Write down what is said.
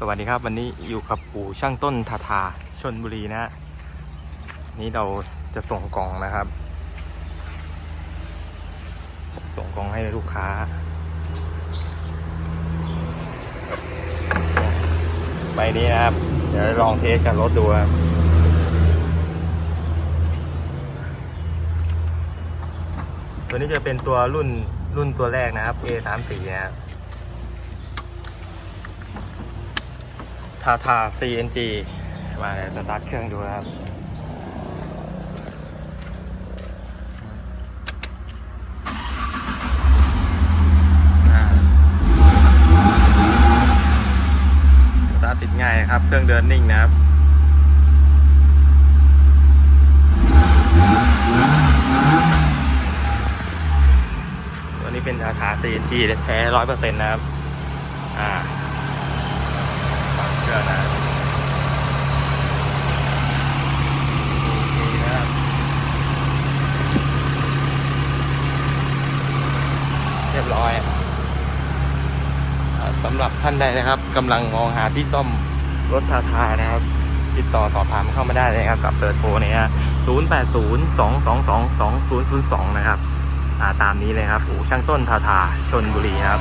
สวัสดีครับวันนี้อยู่กับปู่ช่างต้นทาทาชนบุรีนะฮะนี่เราจะส่งกล่องนะครับ ส่งกล่องให้ลูกค้า ใบนี้นะครับ เดี๋ยวลองเทสกับรถดูครับตัวนี้จะเป็นตัวรุ่นรุ่นตัวแรกนะครับ A34 นะครับ ทาทา CNG มาเลยสตาร์ทเครื่องดูครับ สตาร์ทติดง่ายครับ เครื่องเดินนิ่งนะครับตัวนี้เป็นทาทา CNG แท้ร้อยเปอร์เซ็นต์นะครับ อ่า เครื่องนะนี่นะครับเรียบร้อยสำหรับท่านใดนะครับกำลังมองหาที่ซ่อมรถทาทานะครับ ติดต่อสอบถามเข้ามาได้เลยครับ กับเบอร์โทรเนี่ย0 8 0 2 2 2 2 0 0 2นะครับตามนี้เลยครับอู่ช่างต้นทาทาชนบุรีครับ